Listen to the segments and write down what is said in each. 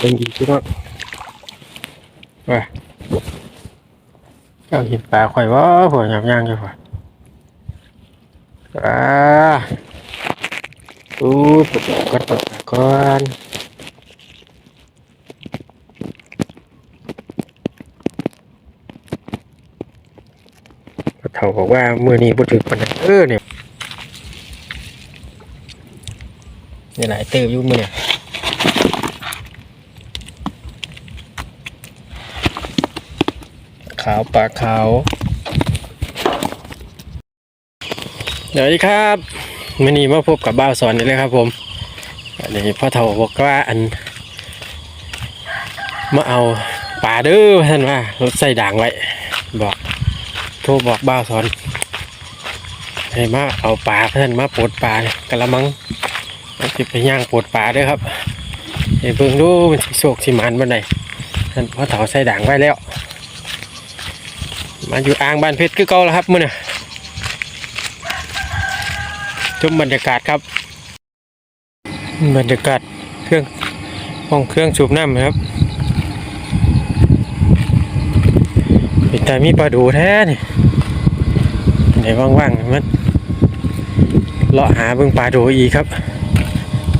เป็นดีพี่น้องว่าเจ้าเห็นปลาข่อยว่าผัวหยาบย่างอยู่ผัวอ่าอู้ปวดก่อนปวดก่อนพ่อเฒ่าบอกว่ามือนี้บ่ถึกปนันเออเนี่ยนี่หลายเติบอยู่มือเนี่ยาว ปลาขาวเดี๋ยวดีครับวันนี้มาพบกับบ้าวสอนนี่เลยครับผมอันนี้พ่อเฒ่าบอกว่าอันมาเอาปลาเด้อท่านว่ารถใส่ด่างไว้ บอกโทรบอกบ้าวสอนให้มาเอาปลาท่านมาปลดปลากระมังมันสิไปย่างปลดปลาด้วยครับเดี๋ยวเบิ่งดูมันสิโศกสิมันบันไดท่านพ่อเฒ่าใส่ด่างไว้แล้ว มาอยู่อ่างบ้านเพชรคือเก่าแล้วครับมื่อนี้ชมบรรยากาศครับ บรรยากาศเครื่องห้องเครื่องสูบน้ำครับแต่มีปลาดูแท้นี่ไหนว่างๆมันเลาะหาเบิ่งปลาดูอีกครับ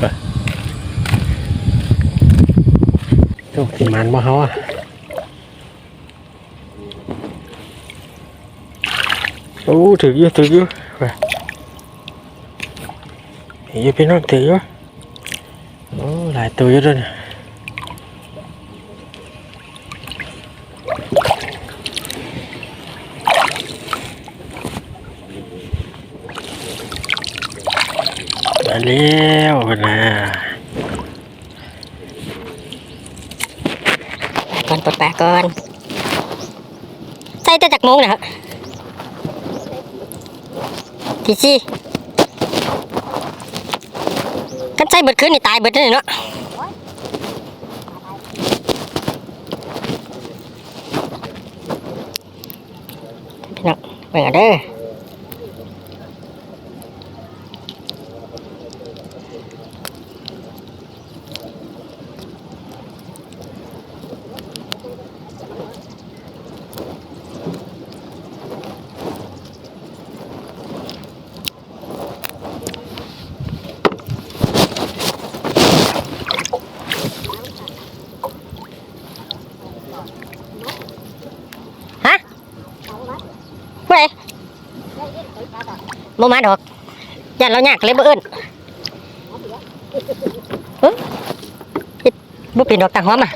ไปโอ้ที่มันบ่เขาอะ โอ้ถืออยู่ถืออยู่ไปเฮ้ยพี่น้องถืออยู่โอ้หลายตัวอยู่ด้วยนะมาแล้วนะก่อนปลดปาก่อนใส่แต่จากโมงนะครับ ทีซี่กันใส่เบิดขึ้นนี่ตายเบิดเลยเนาะพี่น้องเบิ่งเด้อ บ่มาดอกยันเรายากเลยบ่เอิ้นเอ้ยเฮ็ดบ่เป็นดอกตางหอมอะ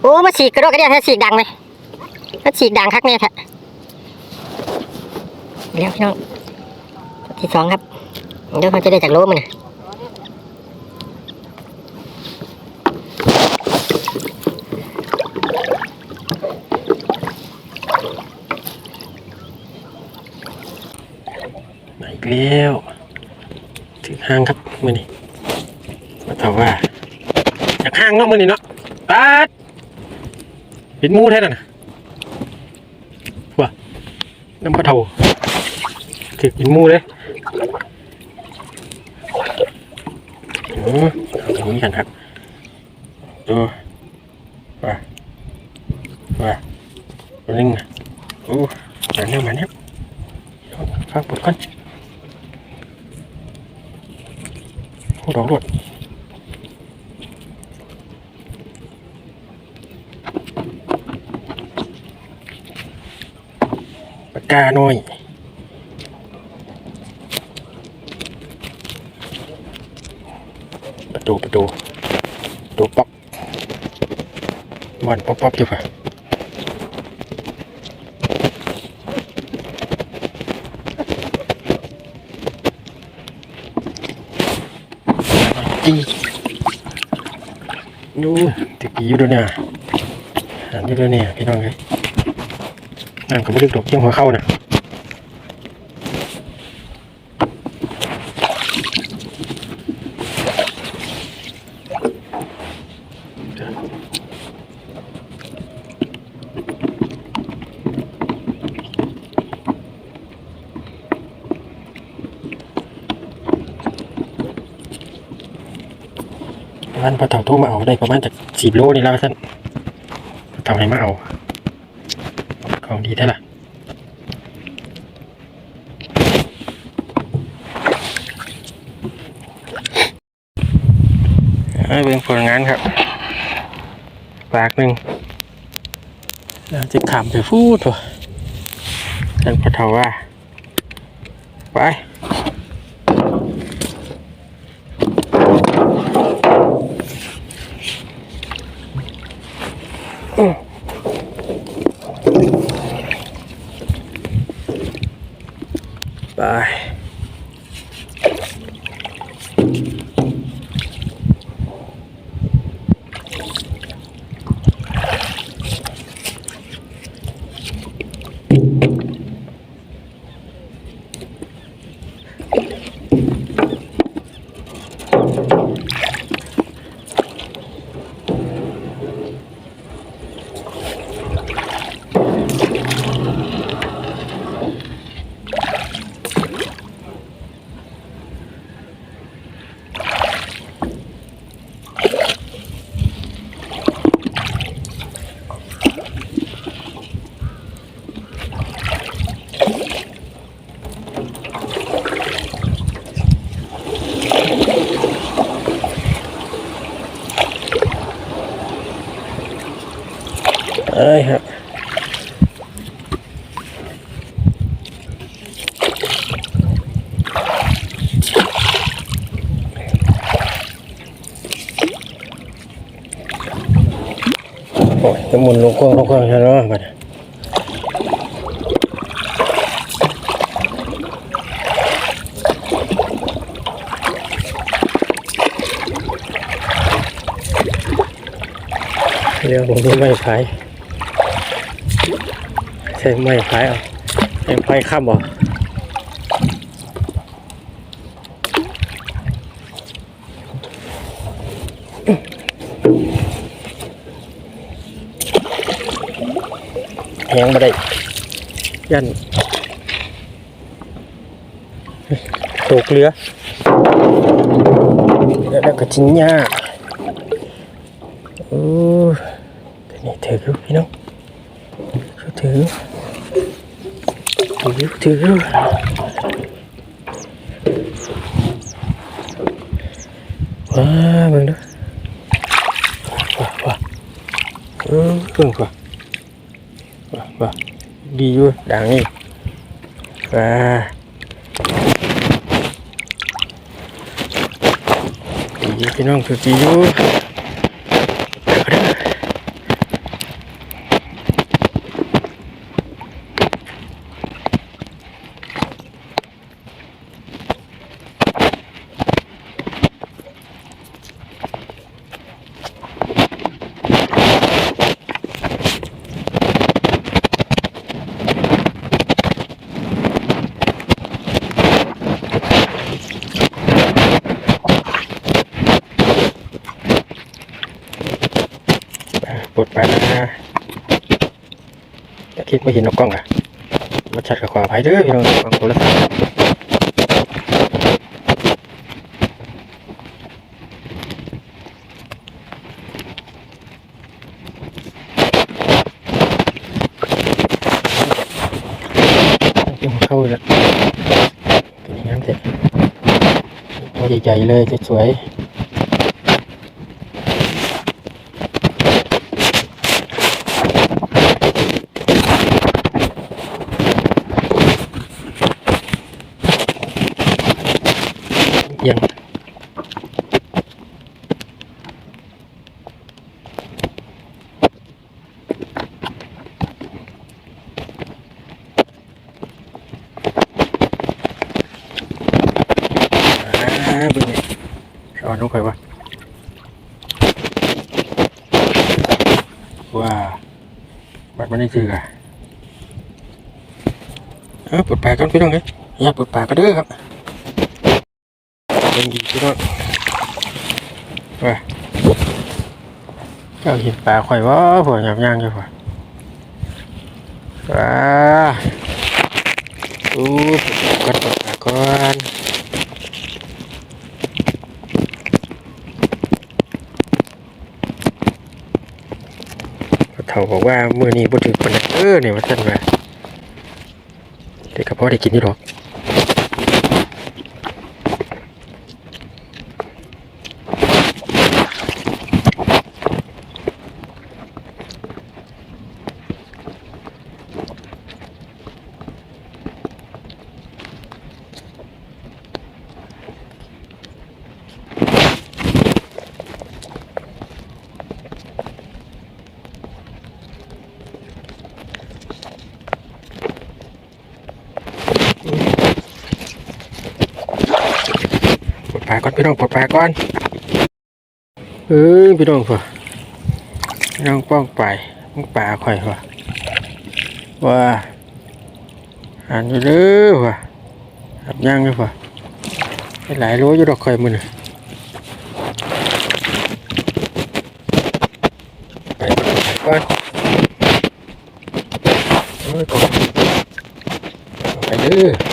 โอ้มาฉีกกระโดดกระเดียดแท้ฉีกดังเลยถ้าฉีกดังคักเนี่ยแท้เดี๋ยวพี่น้องที่สองครับเดี๋ยวเขาจะได้จากโลมันนะ มาอีก แล้วถึงห้างครับมื่อนี้มาถามว่าอยากห้างเนาะมื่อนี้เนาะปัดปิดมูแท้น่ะว่าน้ำปลาเทาถือปิดมูเลยอืมเอาตรงนี้กันครับดูว่าว่าตัวนึงนะโอ้มาเนี่ยมาเนี่ยฟังปวดก่อนโอ้ดอกรวดปากกาห น่อยประตูประตูประตูป๊อกมันป๊อกป๊อกอยู่ป่ะจีนู่ติดปีอยู่ด้วยเนี่ยหันอยู่ด้วยเนี่ยพี่น้องเลยนั่นก็ไม่ได้ดอกเยี่ยงหัวเข้าน่ะ วันพอเต่าโทรมาเอาได้ประมาณจากสิบโลนี่แล้วท่านพอเต่าให้มาเอาของดีได้ละให้เบิ่งผลงานครับปากหนึ่งแล้วจะขำไปฟูดวท่านพอเต่าว่า ไป ไเอ้ยครับโอ้ยจะหมุนลงกว้างลงกว้างใช่ไหมบัดนี้เดี๋ยวผมดูไม่ขาย ใช่ไม่ขายเอาไอ้ไฟข้ามบ่แหงมาได้ยันตกเรือแล้วก็ชิ้นหญ้าโอ้แต่นี่ถืออยู่พี่น้องถือ ถือถือว้าเบิ่งเด้อว้าว้าเออเบิ่งว้าว้าว้าดีอยู่ดังนี่ว้าดีอยู่พี่น้องถือดีอยู่เอาเด้อ ปว ดไปนะอย่าคิดไม่เห็นนกกล้องอะมาชัดกับขวาภัยเด้อพี่น้องกล้องโทรศัพท์เข้าแล้วเป็นอย่างนั้นเสร็จตัวใหญ่ๆเลยสวยๆ ยังอ่า เบิ่งนี่สอนลงไปวะว้าบัดมันได้ซื้ออะเออปิดปากกันพี่น้องเอ้ยอย่าปิดปากกันเด้อครับเป็นดีพี่น้องว่าเจ้าเห็นปลาข่อยว่าผัวหยาบย่างอยู่ผัวว้าอู้กดปลาก่อน เขาบอกว่าเมื่อนี้บ่ถึงคนเออเนี่ยว่าซั่นว่าแต่ก็พอได้กินอยู่หรอก องปลดปลาก่อนเออพี่น้องพ่อน้องป้องไปป้องปลาข่อยพ่อว่าหันอยู่เด้อพ่อหับย่างเลยพ่อให้หลายโลอยู่ดอกข่อยมือไปก่อนไปเด้อ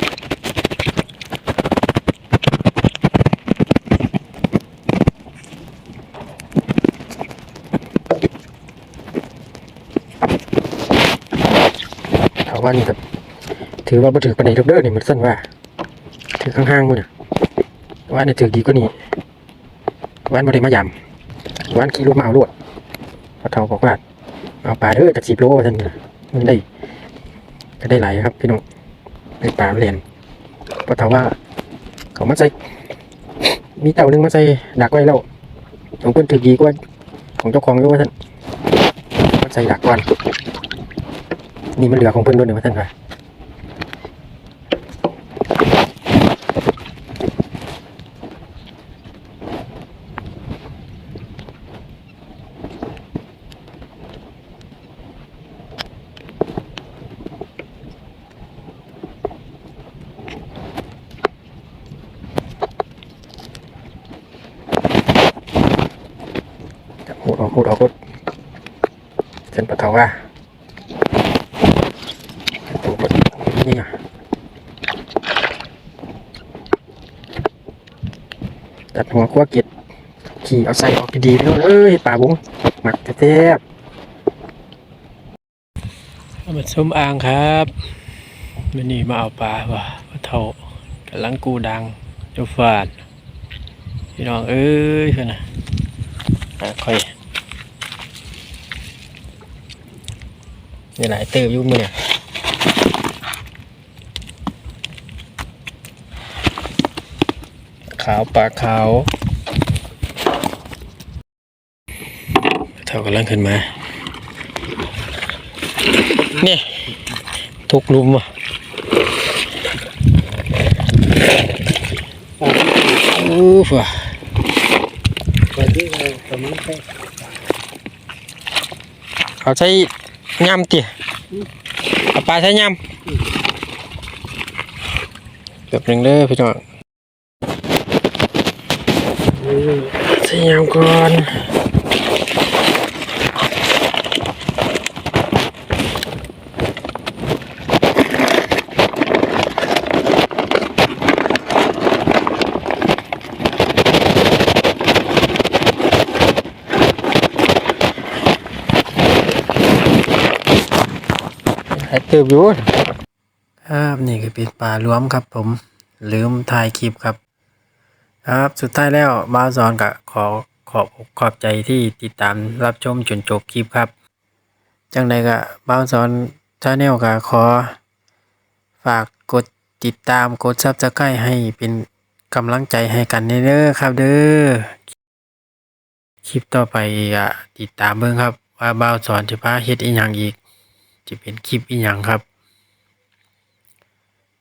เขาว่านี่แบบถือว่าบ่ถือปานใดดอกเด้อนี่มันสั้นว่า ถือข้างๆมื้อน่ะว่านี่ถือดีกว่านี้ว่านบ่ได้มายำว่านขี่รถมาเอารวดพอเฒ่าบอกว่าเอาปลาเด้อจาก10โลว่านน่มันได้ ก็ได้หลายครับ พี่น้องได้ปลาเรียนพอเฒ่าว่า เขามาใส่มีเต่านึงมาใส่ดักไว้แล้วของเพิ่อนถือดีกว่าของเจ้าของอยู่ว่านมาใส่ดักก่อน นี่มันเหลือของเพื่อนด้วยเนี่ยว่าท่านว่าจะหูดออกหูดออกหูดเส้นปะเทาว่า ตัวกดนี่ไง ตัดหัวขั้วเกล็ดขี่เอาใส่ออกดีๆแล้วเอ้ยป่าบุ้งหมักแซ่บมาส้มอ่างครับวันนี้มาเอาปลาว่ะปลาเท่ากำลังกูดังเจ้าฟาดพี่น้องเอ้ยเพื่อนนะอะค่อยนี่หลายเติมยุ่มือเนี่ย ขาวปลาขาวเท่ากำลังขึ้นมาเนี่ยทุกหลุมอะอู้ฟ่ะเขาใช้ย่ำเตี๋ยเอาปลาใช้ย่ำแบบหนึ่งเด้อพี่น้อง ใส่ยามก่อนให้เติบอยู่ครับนี่คือเป็นปลารวมครับผม ลืมถ่ายคลิปครับ ครับ สุดท้ายแล้วบ้าวสอนก็ขอขอบอกขอบใจที่ติดตามรับชมจนจบคลิปครับ จังใดก็บ้าวสอนชาแนลก็ขอ ฝากกดติดตามกดซับสไครต์ให้เป็นกำลังใจให้กันเด้อครับเด้อคลิปต่อไปก็ติดตามเบิ่งครับ ว่าบ้าวสอนจะพาเฮ็ดอีหยังอีกจะเป็นคลิปอีหยังครับ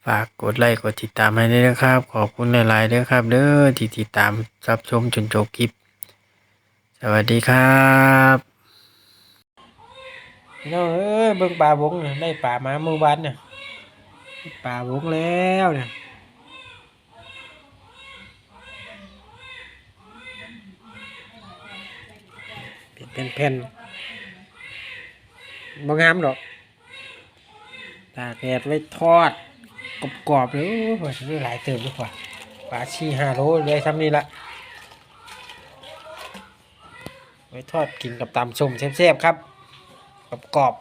ฝากกดไลค์กดติดตามให้ด้วยนะครับ ขอบคุณหลายๆด้วยครับ เด้อที่ติดตามรับชมจนจบคลิป สวัสดีครับพี่น้องเอ้ยเบิ่งปลาบงเนี่ยได้ปลามาเมื่อวานเนี่ยปลาบงแล้วเนี่ยเป็นแผ่นๆบ่งามดอกตากแดดไว้ทอด กรอบๆเลยโอ้ยนี่หลายเติมดีกว่าปลาชีห้าโลเลยทำนี่ละไว้ทอดกินกับตำส้มแซ่บๆครับกรอบกรอบ